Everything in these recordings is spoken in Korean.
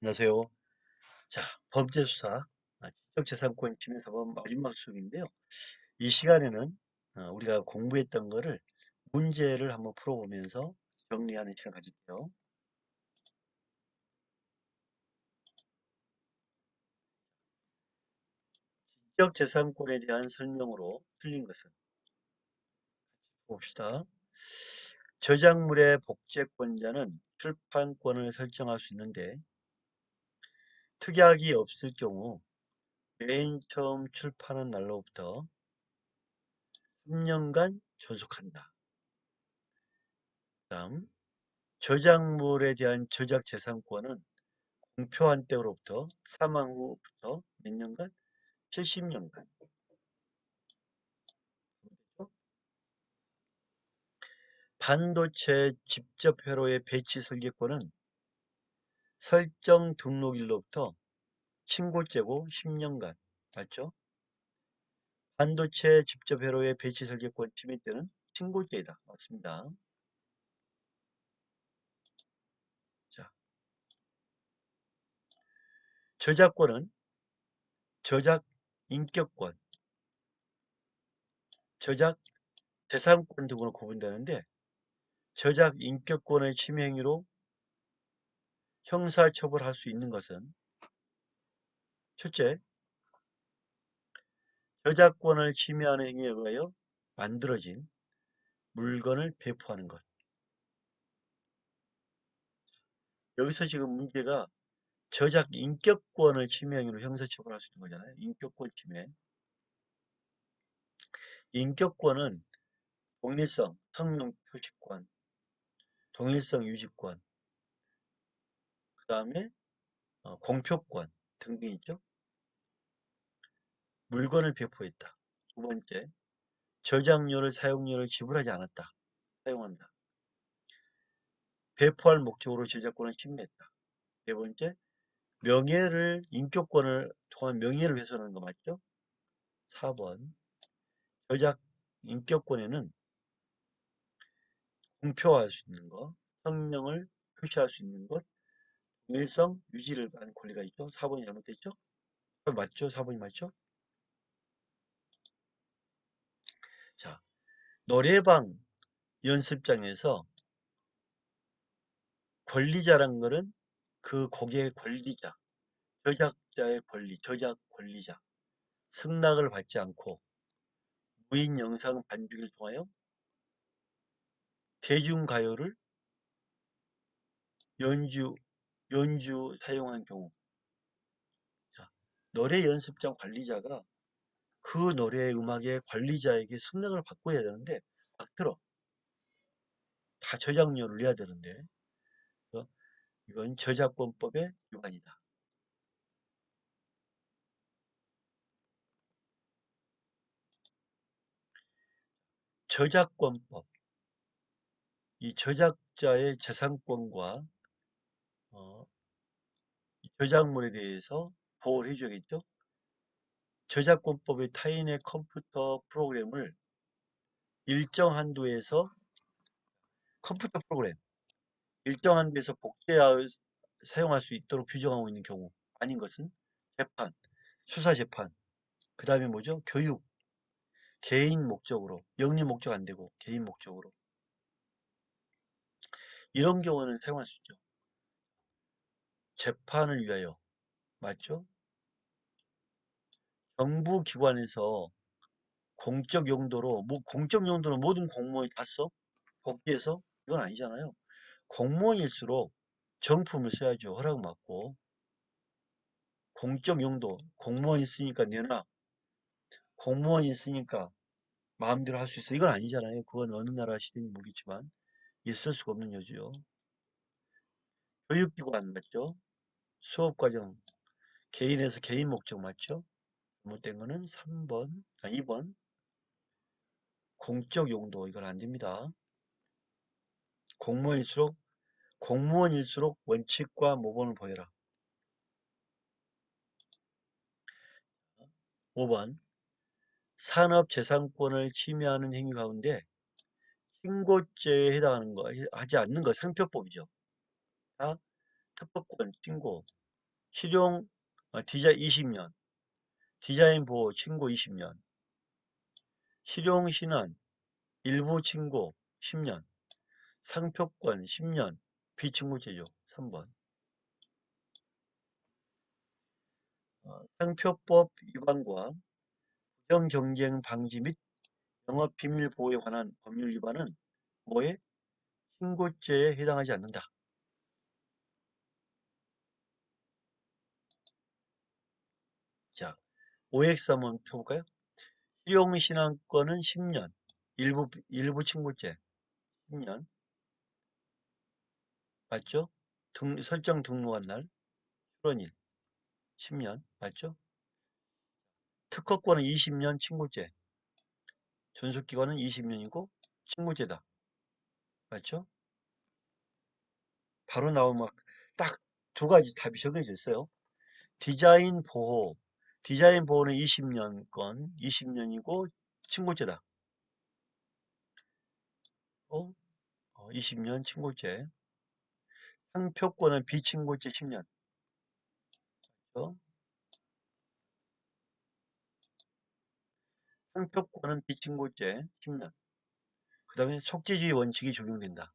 안녕하세요. 자, 범죄수사, 아, 지적재산권 침해사법 마지막 수업인데요. 이 시간에는 어, 우리가 공부했던 거를 문제를 한번 풀어보면서 정리하는 시간 가질게요. 지적재산권에 대한 설명으로 틀린 것은 봅시다. 저작물의 복제권자는 출판권을 설정할 수 있는데 특약이 없을 경우 맨 처음 출판한 날로부터 3년간 존속한다. 다음 저작물에 대한 저작재산권은 공표한 때로부터 사망 후부터 몇 년간? 70년간. 반도체 직접 회로의 배치 설계권은 설정 등록일로부터 신고죄고 10년간. 맞죠? 반도체 직접 회로의 배치 설계권 침해 때는 신고죄이다. 맞습니다. 자, 저작권은 저작 인격권, 저작 재산권 등으로 구분되는데 저작 인격권의 침해 행위로 형사처벌할 수 있는 것은 첫째, 저작권을 침해하는 행위에 의하여 만들어진 물건을 배포하는 것. 여기서 지금 문제가 저작 인격권을 침해 행위로 형사처벌할 수 있는 거잖아요. 인격권 침해. 인격권은 동일성, 성명 표시권, 동일성 유지권, 그 다음에 어, 공표권 등등이 있죠. 물건을 배포했다. 두 번째, 저작료를 사용료를 지불하지 않았다. 사용한다. 배포할 목적으로 저작권을 침해했다. 네 번째, 명예를, 인격권을 통한 명예를 훼손하는 거 맞죠? 4번, 저작 인격권에는 공표할 수 있는 것, 성명을 표시할 수 있는 것, 동 일성 유지를 하는 권리가 있죠. 4번이 잘못됐죠? 맞죠? 4번이 맞죠? 자, 노래방 연습장에서 권리자란 것은 그 곡의 권리자, 저작자의 권리, 저작 권리자, 승낙을 받지 않고 무인 영상 반주기를 통하여 대중가요를 연주, 연주 사용한 경우. 자, 노래 연습장 관리자가 그 노래의 음악의 관리자에게 승낙을 받고 해야 되는데 받들어. 다 저작료를 내야 되는데 이건 저작권법의 위반이다. 저작권법. 이 저작자의 재산권과 어, 저작물에 대해서 보호를 해줘야겠죠. 저작권법의 타인의 컴퓨터 프로그램을 일정 한도에서 컴퓨터 프로그램 일정 한도에서 복제하여 사용할 수 있도록 규정하고 있는 경우 아닌 것은 재판, 수사 재판, 그 다음에 뭐죠? 교육, 개인 목적으로, 영리 목적 안 되고 개인 목적으로 이런 경우는 사용할 수 있죠. 재판을 위하여 맞죠? 정부 기관에서 공적 용도로 뭐 공적 용도로 모든 공무원이 다 써? 복귀해서? 이건 아니잖아요. 공무원일수록 정품을 써야죠. 허락 받고. 공적 용도, 공무원 있으니까 내놔. 공무원 있으니까 마음대로 할 수 있어. 이건 아니잖아요. 그건 어느 나라 시대인지 모르겠지만 있을 수가 없는 여지요. 교육기관 맞죠? 수업과정 개인에서 개인 목적 맞죠? 잘못된 거는 3번, 아 2번 공적 용도 이건 안 됩니다. 공무원일수록 공무원일수록 원칙과 모범을 보여라. 5번 산업재산권을 침해하는 행위 가운데 신고죄에 해당하는 거 하지 않는 거 상표법이죠. 다 특허권, 신고, 실용 어, 디자 20년, 디자인 보호 신고 20년, 실용 신안 일부 신고 10년, 상표권 10년, 비친구 제조 3번. 어, 상표법 위반과 부정경쟁 방지 및 영업비밀 보호에 관한 법률 위반은 뭐에? 신고죄에 해당하지 않는다. 자, OX 한번 펴볼까요? 실용신앙권은 10년, 일부, 일부 친구죄 10년. 맞죠? 등, 설정 등록한 날, 출원일 10년. 맞죠? 특허권은 20년 친구죄. 존속기간은 20년이고 친구죄다. 맞죠? 바로 나오면 딱두 가지 답이 정해져 있어요. 디자인 보호. 디자인 보호는 20년권, 20년이고 친구죄다. 어? 20년 친구죄. 상표권은 비친구죄 10년. 그렇죠? 상표권은 비친구죄 10년. 그 다음에 속죄주의 원칙이 적용된다.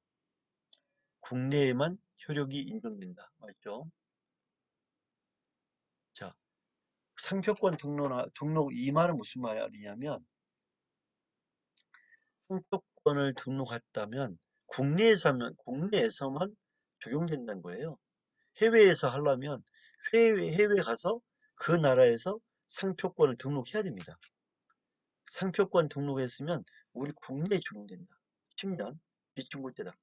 국내에만 효력이 인정된다. 맞죠? 자, 상표권 등록, 등록 이 말은 무슨 말이냐면 상표권을 등록했다면 국내에서 하면 국내에서만 적용된다는 거예요. 해외에서 하려면 해외, 해외 가서 그 나라에서 상표권을 등록해야 됩니다. 상표권 등록했으면 우리 국내에 적용된다. 10년 비충골 때다.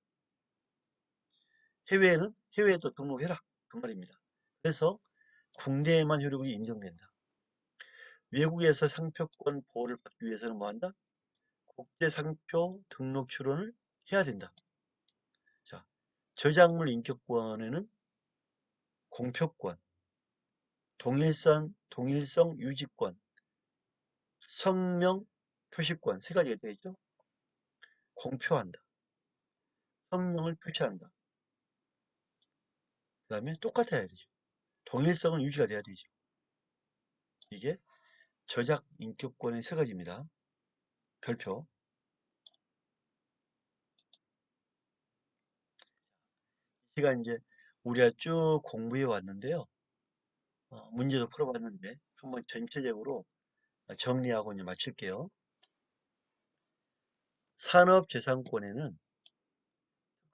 해외에는 해외에도 등록해라. 그 말입니다. 그래서 국내에만 효력이 인정된다. 외국에서 상표권 보호를 받기 위해서는 뭐한다? 국제상표 등록 출원을 해야 된다. 자, 저작물 인격권에는 공표권, 동일성, 동일성 유지권, 성명 표시권 세 가지가 되어 있죠. 공표한다. 성명을 표시한다. 그 다음에 똑같아야 되죠. 동일성은 유지가 돼야 되죠. 이게 저작 인격권의 세 가지입니다. 별표. 시간 이제 우리가 쭉 공부해 왔는데요. 어, 문제도 풀어봤는데 한번 전체적으로 정리하고 이제 마칠게요. 산업재산권에는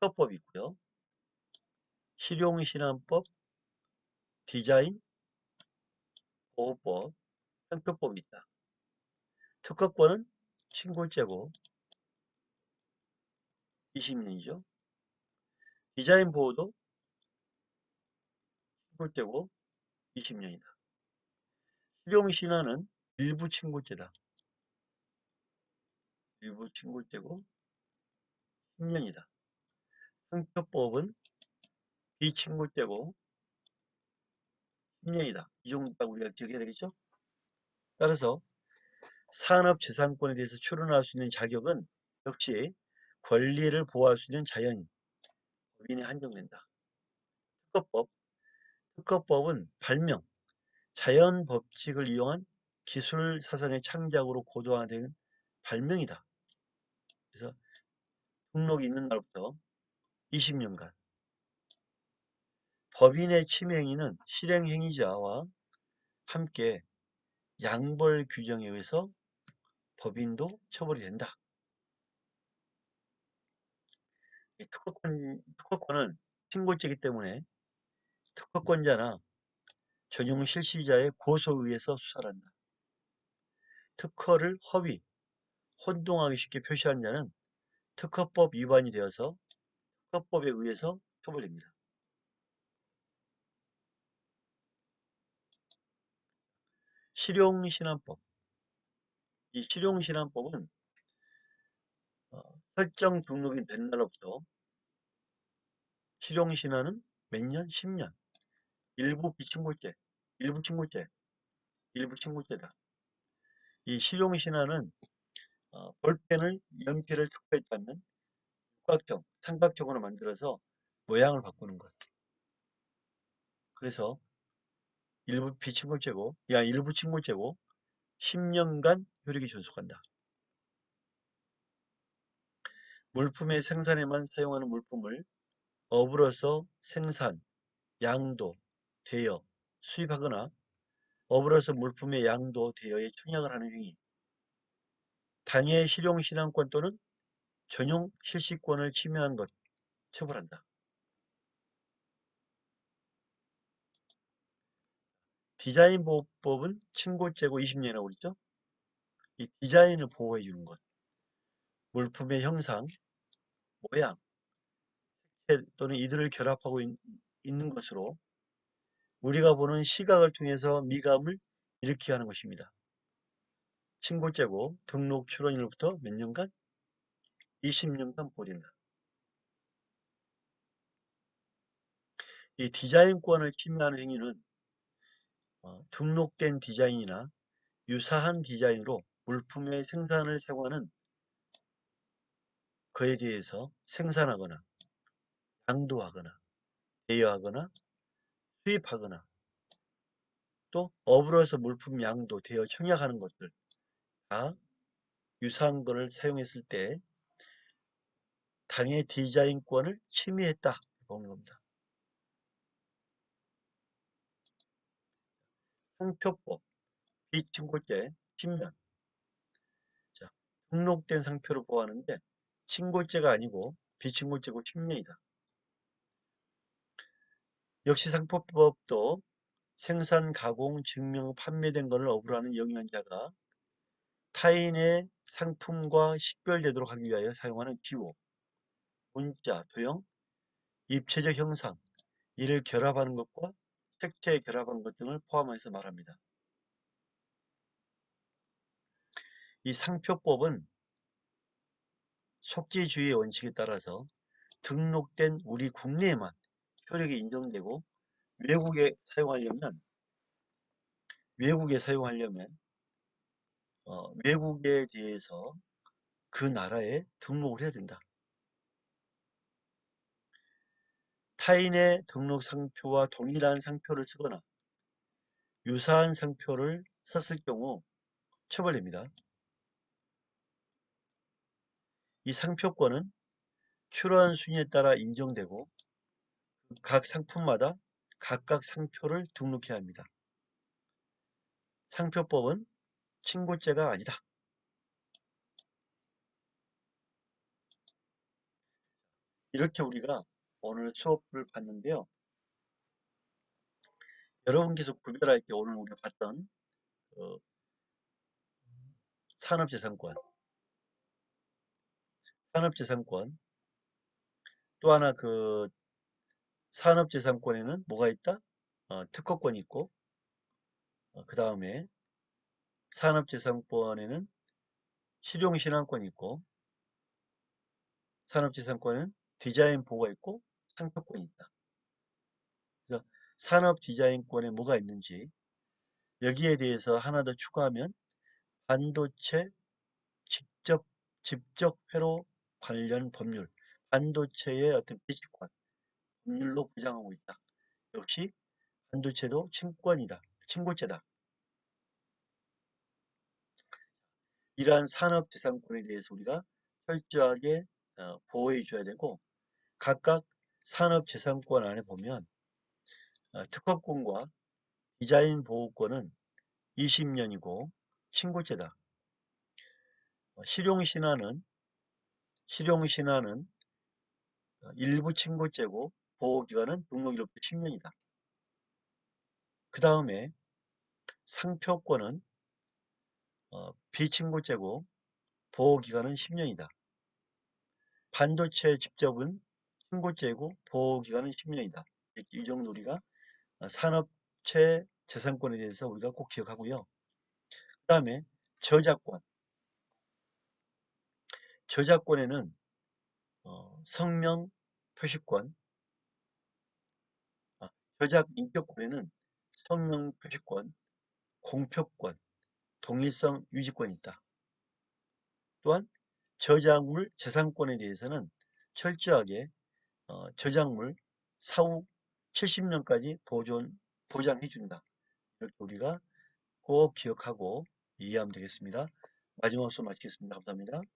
특허법이 있고요. 실용신안법, 디자인, 보호법, 상표법이 있다. 특허권은 신골제고 20년이죠. 디자인 보호도 신골제고 20년이다. 실용신안은 일부 친골제다. 일부 친골제고 10년이다. 상표법은 비친골제고 10년이다. 이 정도 딱 우리가 기억해야 되겠죠? 따라서 산업재산권에 대해서 출원할 수 있는 자격은 역시 권리를 보호할 수 있는 자연인, 법인에 한정된다. 특허법, 특허법은 발명, 자연 법칙을 이용한 기술 사상의 창작으로 고도화된 발명이다. 그래서 등록이 있는 날부터 20년간 법인의 침해 행위는 실행 행위자와 함께 양벌 규정에 의해서 법인도 처벌이 된다. 특허권, 특허권은 신고죄이기 때문에 특허권자나 전용 실시자의 고소에 의해서 수사를 한다. 특허를 허위, 혼동하기 쉽게 표시한 자는 특허법 위반이 되어서 특허법에 의해서 처벌됩니다. 실용신안법 이 실용신안법은 어, 설정 등록이 된 날로부터 실용신안은 몇 년? 10년 일부 비친골죄, 일부 친골죄, 일부 친골죄다. 이 실용신안은 어, 볼펜을 연필을 특허했다면 육각형, 삼각형으로 만들어서 모양을 바꾸는 것. 그래서 일부 비침골죄고, 야 일부 침골죄고 10년간 효력이 존속한다. 물품의 생산에만 사용하는 물품을 업으로서 생산, 양도, 대여, 수입하거나 업으로서 물품의 양도, 대여에 청약을 하는 행위. 당해 실용 신앙권 또는 전용 실시권을 침해한 것 처벌한다. 디자인 보호법은 친고죄고 20년이라고 그랬죠? 이 디자인을 보호해 주는 것. 물품의 형상, 모양, 또는 이들을 결합하고 있, 있는 것으로 우리가 보는 시각을 통해서 미감을 일으키게 하는 것입니다. 친고죄고 등록 출원일부터 몇 년간? 20년간 보호된다. 이 디자인권을 침해하는 행위는 어, 등록된 디자인이나 유사한 디자인으로 물품의 생산을 사용하는 그에 대해서 생산하거나 양도하거나 대여하거나 수입하거나 또 업으로서 물품 양도 대여 청약하는 것들 다 유사한 것을 사용했을 때 당의 디자인권을 침해했다 보는 겁니다. 상표법 비친골죄 10년 자, 등록된 상표를 보호하는데 친골죄가 아니고 비친골죄고 10년이다. 역시 상표법도 생산, 가공, 증명, 판매된 것을 업으로 하는 영양자가 타인의 상품과 식별되도록 하기 위하여 사용하는 기호, 문자, 도형, 입체적 형상, 이를 결합하는 것과 색채에 결합한 것 등을 포함해서 말합니다. 이 상표법은 속지주의 원칙에 따라서 등록된 우리 국내에만 효력이 인정되고 외국에 사용하려면 외국에 사용하려면 어, 외국에 대해서 그 나라에 등록을 해야 된다. 타인의 등록 상표와 동일한 상표를 쓰거나 유사한 상표를 썼을 경우 처벌됩니다. 이 상표권은 출원 순위에 따라 인정되고 각 상품마다 각각 상표를 등록해야 합니다. 상표법은 친고죄가 아니다. 이렇게 우리가 오늘 수업을 봤는데요. 여러분께서 구별할 때 오늘 우리가 봤던 어, 산업재산권, 산업재산권 또 하나 그 산업재산권에는 뭐가 있다? 어, 특허권이 있고 어, 그 다음에 산업재산권에는 실용신앙권이 있고 산업재산권은 디자인 보호가 있고 상표권이 있다. 그래서 산업 디자인권에 뭐가 있는지 여기에 대해서 하나 더 추가하면 반도체 직접 직접 회로 관련 법률 반도체의 어떤 비식권 법률로 보장하고 있다. 역시 반도체도 친권이다. 친고죄다. 이러한 산업 재산권에 대해서 우리가 철저하게 어, 보호해 줘야 되고 각각 산업재산권 안에 보면 어, 특허권과 디자인 보호권은 20년이고 신고죄다. 어, 실용신화는 실용신화는 일부 친고죄고 보호기간은 등록일로부터 10년이다. 그 다음에 상표권은 어, 비친고죄고 보호기간은 10년이다. 반도체 직접은 신고죄고 보호기간은 10년이다. 이 정도 우리가 어, 산업체 재산권에 대해서 우리가 꼭 기억하고요. 그 다음에 저작권. 저작권에는 어, 성명 표시권, 아, 저작 인격권에는 성명 표시권, 공표권, 동일성 유지권이 있다. 또한 저작물 재산권에 대해서는 철저하게 어, 저작물 사후 70년까지 보존, 보장해 준다. 이렇게 우리가 꼭 기억하고 이해하면 되겠습니다. 마지막 수업 마치겠습니다. 감사합니다.